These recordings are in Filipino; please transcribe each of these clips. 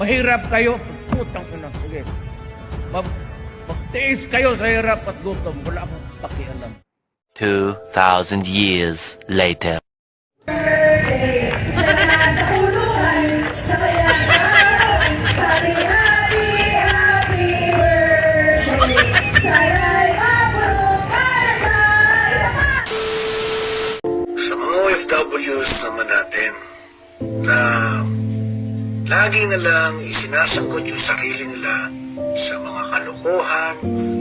Mahirap kayo. Putang ina. Sige. Mag magtiis kayo sa hirap at gutom. Wala akong pakialam. 2,000 years later. Sa mga OFWs naman natin na lagi na lang isinasangkot yung sarili nila sa mga kalokohan,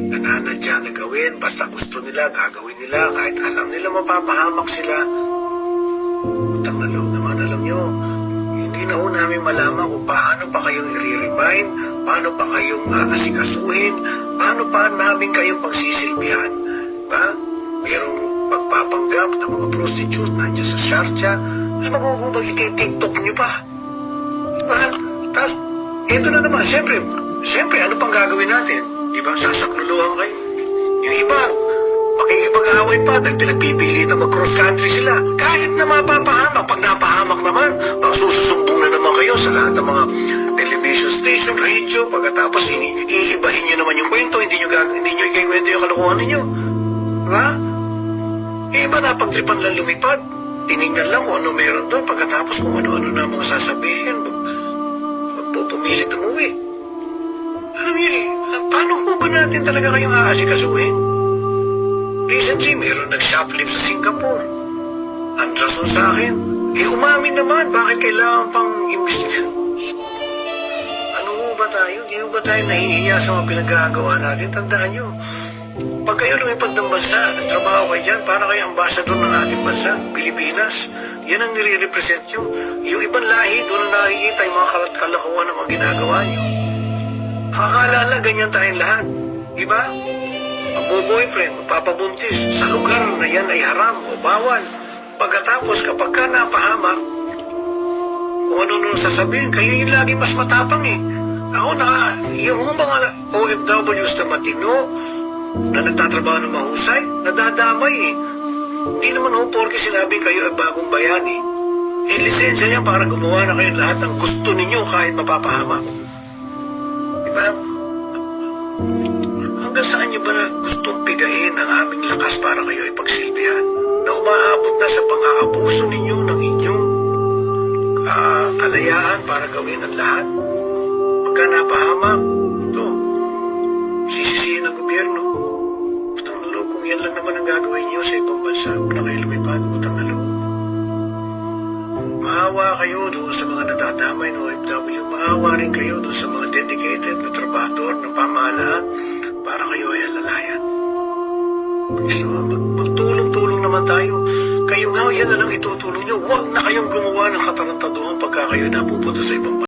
nananadya na gawin, basta gusto nila, gagawin nila, kahit alam nila mapapahamak sila. Utang na loob naman, alam nyo, hindi na ho namin malaman kung paano pa kayong i-remind, paano pa kayong aasikasuhin, paano pa namin kayong pagsisilbihan. Ba? Merong pagpapanggap ng mga prostitute nandiyan sa Sharjah, mas magugubag iti-tiktok nyo pa. Tapos, ito na naman, siyempre, siyempre, ano pang gagawin natin? Diba? Sasakluluhan kayo. Yung iba, makikipag-away pa dahil pinagpipilitan mag-cross country sila. Kahit na mapapahamak, pag napahamak naman, magsususumbong na naman kayo sa lahat ng mga television station, radio, pagkatapos ini iibahin nyo naman yung kwento, hindi nyo, gag hindi nyo ikikwento yung kalokohan ninyo. Diba? Yung iba napagtripan lang lumipad. Tinignan lang kung ano meron doon. Pagkatapos kung ano-ano na mga sasabihin, magpupumilit umuwi. Alam niyo eh, paano ko ba natin talaga kayong aasikasuhin? Recently, meron nag-shoplift sa Singapore. Ang rason sa akin, eh umamin naman, bakit kailangan pang imbestigahan? Ano ba tayo? Di ba tayo nahihiya sa mga pinagagawa natin? Tandaan nyo, pag kayo lumipad ng bansa, nagtrabaho kayo dyan, para kayo ambassador ng ating bansa, Pilipinas. Yan ang nire-represent nyo. Yung ibang lahi, doon na nakikita yung mga kalat kalakuhan ng mga ginagawa nyo. Akala lang ganyan tayong lahat. Diba? Magbo-boyfriend, magpapabuntis, sa lugar na yan ay haram o bawal. Pagkatapos, kapag ka napahamak, kung ano-ano sasabihin, kayo yung lagi mas matapang eh. Ako na, yung mga OFWs na matino, na nagtatrabaho ng mahusay, nadadamay eh. Hindi naman ho porke sinabi kayo ay bagong bayani. Eh, lisensya yan para gumawa na kayo lahat ng gusto ninyo kahit mapapahamak. Diba? Hanggang saan nyo ba na gustong pigain ang aming lakas para kayo ay pagsilbihan? Na umaabot na sa pang-aabuso ninyo ng inyong ah, kalayaan para gawin ang lahat? Pagka napahamak, ito, sisisihin ng gobyerno. Maawa kayo doon sa mga nadadamay ng OFW. Maawa rin kayo doon sa mga dedicated na trabahador ng pamahalaan para kayo ay alalayan. So, mag- magtulong-tulong naman tayo. Kayo nga, yan na lang itutulong nyo. Huwag na kayong gumawa ng katarantaduhan pagka kayo napupunta sa ibang.